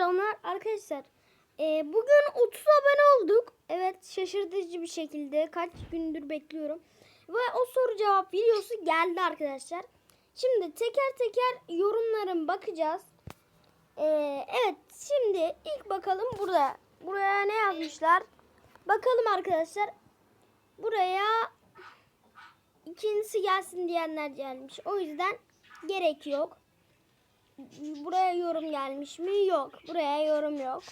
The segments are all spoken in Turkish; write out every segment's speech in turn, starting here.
selamlar arkadaşlar. Ee, bugün 30 abone olduk. Evet şaşırtıcı bir şekilde kaç gündür bekliyorum. Ve o soru cevap videosu geldi arkadaşlar. Şimdi teker teker yorumların bakacağız. Ee, evet şimdi ilk bakalım burada. Buraya ne yazmışlar? Bakalım arkadaşlar. Buraya ikincisi gelsin diyenler gelmiş. O yüzden gerek yok. Buraya yorum gelmiş mi? Yok. Buraya yorum yok.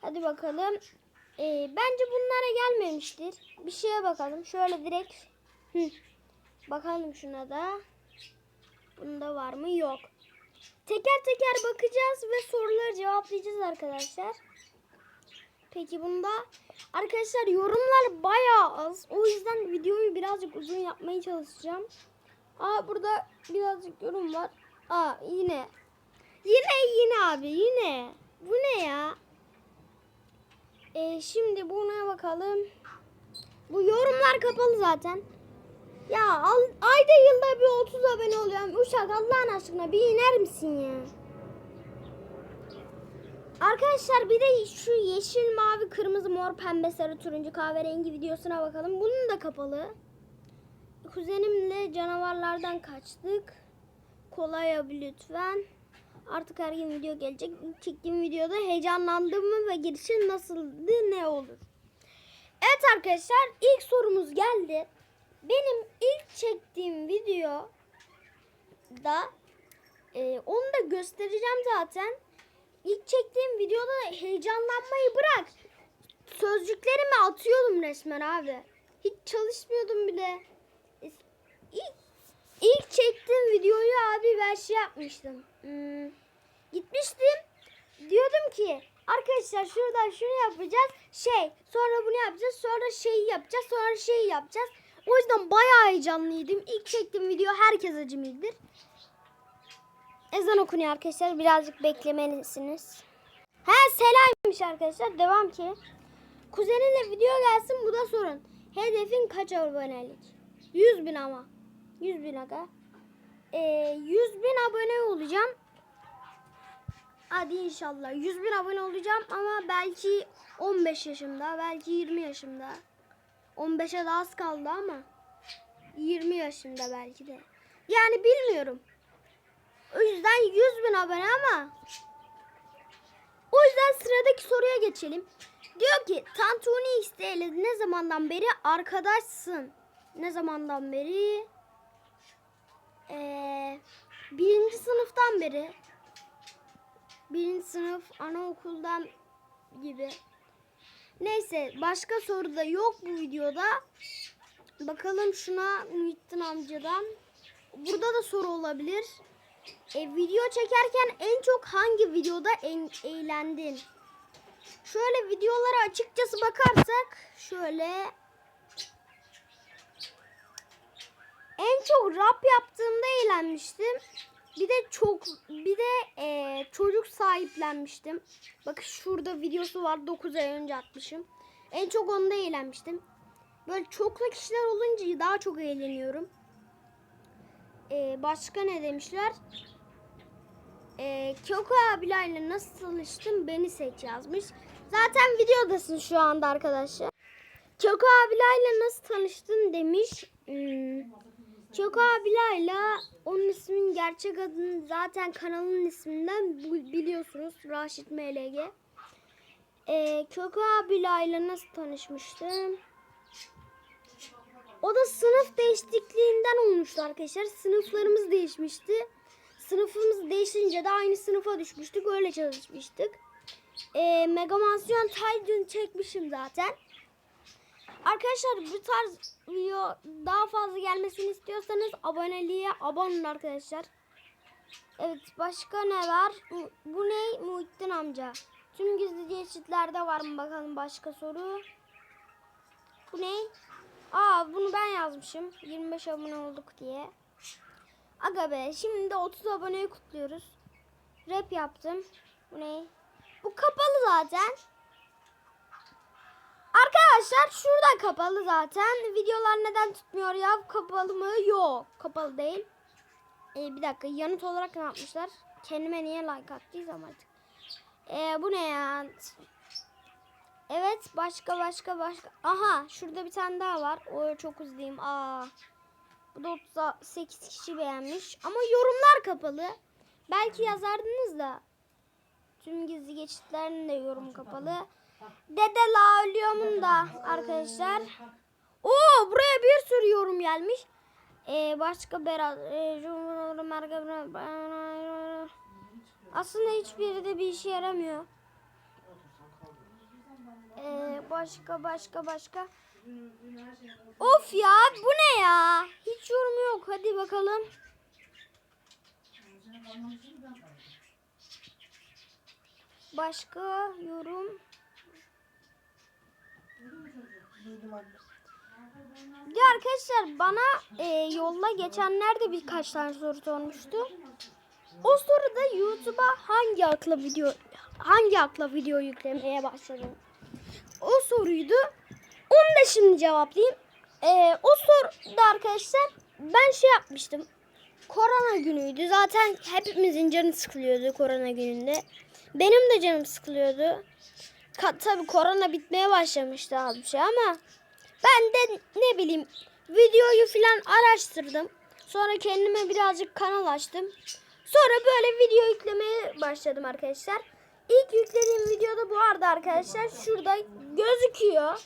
Hadi bakalım. Ee, bence bunlara gelmemiştir. Bir şeye bakalım. Şöyle direkt. Hı. Bakalım şuna da. Bunda var mı? Yok. Teker teker bakacağız ve soruları cevaplayacağız arkadaşlar. Peki bunda arkadaşlar yorumlar bayağı az. O yüzden videoyu birazcık uzun yapmaya çalışacağım. Aa burada birazcık yorum var. Aa yine. Yine yine abi yine. Bu ne ya? Ee, şimdi buna bakalım. Bu yorumlar kapalı zaten. Ya al, ayda yılda bir 30 abone oluyorum. Uşak Allah'ın aşkına bir iner misin ya? Arkadaşlar bir de şu yeşil, mavi, kırmızı, mor, pembe, sarı, turuncu, kahverengi videosuna bakalım. Bunun da kapalı. Kuzenimle canavarlardan kaçtık. Kolay abi lütfen. Artık her gün video gelecek. Çektiğim videoda heyecanlandım mı ve girişim nasıldı ne olur. Evet arkadaşlar ilk sorumuz geldi. Benim ilk çektiğim video da e, onu da göstereceğim zaten. İlk çektiğim videoda heyecanlanmayı bırak. Sözcüklerimi atıyordum resmen abi. Hiç çalışmıyordum bile. İlk, ilk çektiğim videoyu abi ben şey yapmıştım. Hmm, gitmiştim. Diyordum ki arkadaşlar şuradan şunu yapacağız. Şey sonra bunu yapacağız. Sonra şeyi yapacağız. Sonra şeyi yapacağız. O yüzden bayağı heyecanlıydım. İlk çektiğim video herkes acemidir. Ezan okunuyor arkadaşlar. Birazcık beklemelisiniz. He selammış arkadaşlar. Devam ki. Kuzeninle video gelsin bu da sorun. Hedefin kaç abonelik? 100 bin ama. 100 bin aga. Ee, 100 bin abone olacağım. Hadi inşallah. 100 bin abone olacağım ama belki 15 yaşımda, belki 20 yaşımda. 15'e daha az kaldı ama 20 yaşında belki de. Yani bilmiyorum. O yüzden 100 bin abone ama o yüzden sıradaki soruya geçelim. Diyor ki Tantuni X ile ne zamandan beri arkadaşsın? Ne zamandan beri? Ee, birinci sınıftan beri. Birinci sınıf anaokuldan gibi. Neyse başka soru da yok bu videoda. Bakalım şuna Muhittin amcadan. Burada da soru olabilir. E, video çekerken en çok hangi videoda en eğlendin? Şöyle videolara açıkçası bakarsak şöyle en çok rap yaptığımda eğlenmiştim. Bir de çok bir de e, çocuk sahiplenmiştim. Bakın şurada videosu var 9 ay önce atmışım. En çok onda eğlenmiştim. Böyle çoklu kişiler olunca daha çok eğleniyorum. E, başka ne demişler? E, Kyoko abilerle nasıl tanıştın beni seç yazmış. Zaten videodasın şu anda arkadaşlar. Kyoko abilerle nasıl tanıştın demiş. Hmm. Çoko abilerle onun ismin gerçek adını zaten kanalın isminden biliyorsunuz. Raşit MLG. Ee, Çoko abilerle nasıl tanışmıştım? O da sınıf değişikliğinden olmuştu arkadaşlar. Sınıflarımız değişmişti. Sınıfımız değişince de aynı sınıfa düşmüştük. Öyle çalışmıştık. Ee, Mega Mansiyon Titan çekmişim zaten. Arkadaşlar bu tarz video daha fazla gelmesini istiyorsanız aboneliğe abone olun arkadaşlar. Evet başka ne var? Bu, ne? Muhittin amca. Tüm gizli geçitlerde var mı bakalım başka soru. Bu ne? Aa bunu ben yazmışım. 25 abone olduk diye. Aga be şimdi de 30 aboneyi kutluyoruz. Rap yaptım. Bu ne? Bu kapalı zaten. Arkadaşlar şurada kapalı zaten. Videolar neden tutmuyor ya? Kapalı mı? Yok. Kapalı değil. Ee, bir dakika yanıt olarak ne yapmışlar? Kendime niye like attıysam artık. Ee, bu ne ya? Evet başka başka başka. Aha şurada bir tane daha var. O çok hızlıyım. Aa. Bu da 38 kişi beğenmiş. Ama yorumlar kapalı. Belki yazardınız da. Tüm gizli geçitlerin de yorum kapalı. Dede la ölüyomun da arkadaşlar. Oo buraya bir sürü yorum gelmiş. Ee, başka Cumhurbaşkanı Merkez- Aslında hiçbiri de bir işe yaramıyor. Ee, başka başka başka. Of ya bu ne ya? Hiç yorum yok. Hadi bakalım. Başka yorum. Ya arkadaşlar bana e, yolla geçenlerde birkaç tane soru sormuştu. O soruda YouTube'a hangi akla video hangi akla video yüklemeye başladım? O soruydu. Onu da şimdi cevaplayayım. Ee, o soruda arkadaşlar ben şey yapmıştım. Korona günüydü. Zaten hepimizin canı sıkılıyordu korona gününde. Benim de canım sıkılıyordu. Tabii korona bitmeye başlamıştı az bir şey ama ben de ne bileyim videoyu filan araştırdım. Sonra kendime birazcık kanal açtım. Sonra böyle video yüklemeye başladım arkadaşlar. İlk yüklediğim videoda bu arada arkadaşlar şurada gözüküyor.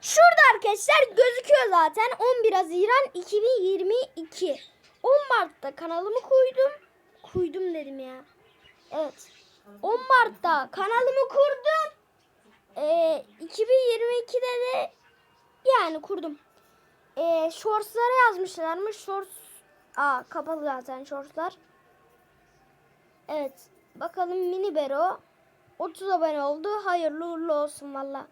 Şurada arkadaşlar gözüküyor zaten 11 Haziran 2022. 10 Mart'ta kanalımı koydum. Koydum dedim ya. Evet. 10 Mart'ta kanalımı kurdum. Ee, 2022'de de yani kurdum. Ee, shortslara yazmışlarmış. Shorts Aa kapalı zaten shortslar. Evet. Bakalım mini bero 30 abone oldu. Hayırlı uğurlu olsun valla.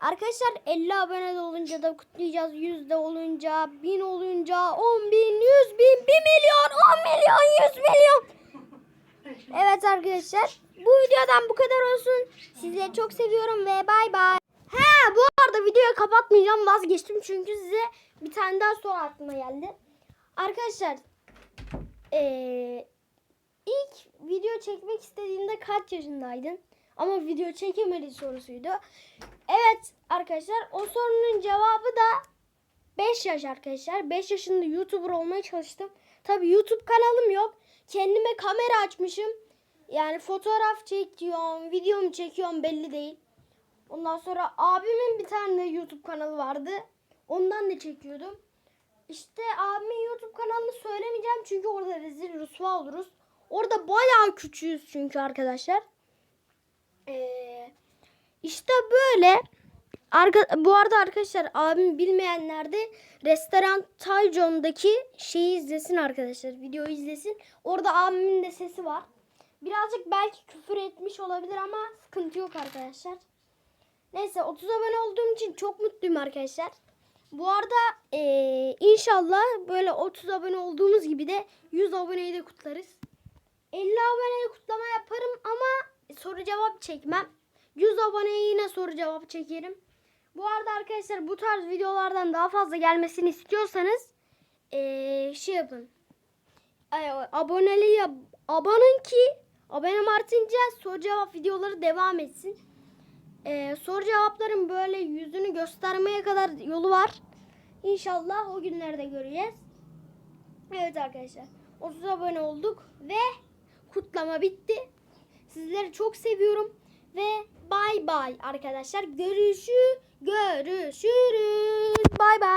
Arkadaşlar 50 abone de olunca da kutlayacağız. 100 de olunca, 1000 olunca, 10 bin, 100 bin, 1 milyon, 10 milyon, 100 milyon. Evet arkadaşlar. Bu videodan bu kadar olsun. Sizleri çok seviyorum ve bay bay. He bu arada videoyu kapatmayacağım vazgeçtim çünkü size bir tane daha soru aklıma geldi. Arkadaşlar eee ilk video çekmek istediğinde kaç yaşındaydın? Ama video çekemedi sorusuydu. Evet arkadaşlar o sorunun cevabı da 5 yaş arkadaşlar. 5 yaşında YouTuber olmaya çalıştım. Tabi YouTube kanalım yok. Kendime kamera açmışım. Yani fotoğraf çekiyorum, videomu çekiyorum belli değil. Ondan sonra abimin bir tane YouTube kanalı vardı. Ondan da çekiyordum. İşte abimin YouTube kanalını söylemeyeceğim çünkü orada rezil rüsva oluruz. Orada bayağı küçüğüz çünkü arkadaşlar. Ee, işte böyle. Arka, bu arada arkadaşlar abim bilmeyenler de restoran Taycon'daki şeyi izlesin arkadaşlar. Videoyu izlesin. Orada abimin de sesi var. Birazcık belki küfür etmiş olabilir ama sıkıntı yok arkadaşlar. Neyse 30 abone olduğum için çok mutluyum arkadaşlar. Bu arada eee, inşallah böyle 30 abone olduğumuz gibi de 100 aboneyi de kutlarız. 50 aboneyi kutlama yaparım ama soru cevap çekmem. 100 aboneye yine soru cevap çekerim. Bu arada arkadaşlar bu tarz videolardan daha fazla gelmesini istiyorsanız eee, şey yapın. Ay, Aboneliği abanın ki abonem artınca soru cevap videoları devam etsin. Ee, soru cevapların böyle yüzünü göstermeye kadar yolu var. İnşallah o günlerde göreceğiz. Evet arkadaşlar. 30 abone olduk ve kutlama bitti. Sizleri çok seviyorum ve bay bay arkadaşlar. Görüşü görüşürüz. Bay bay.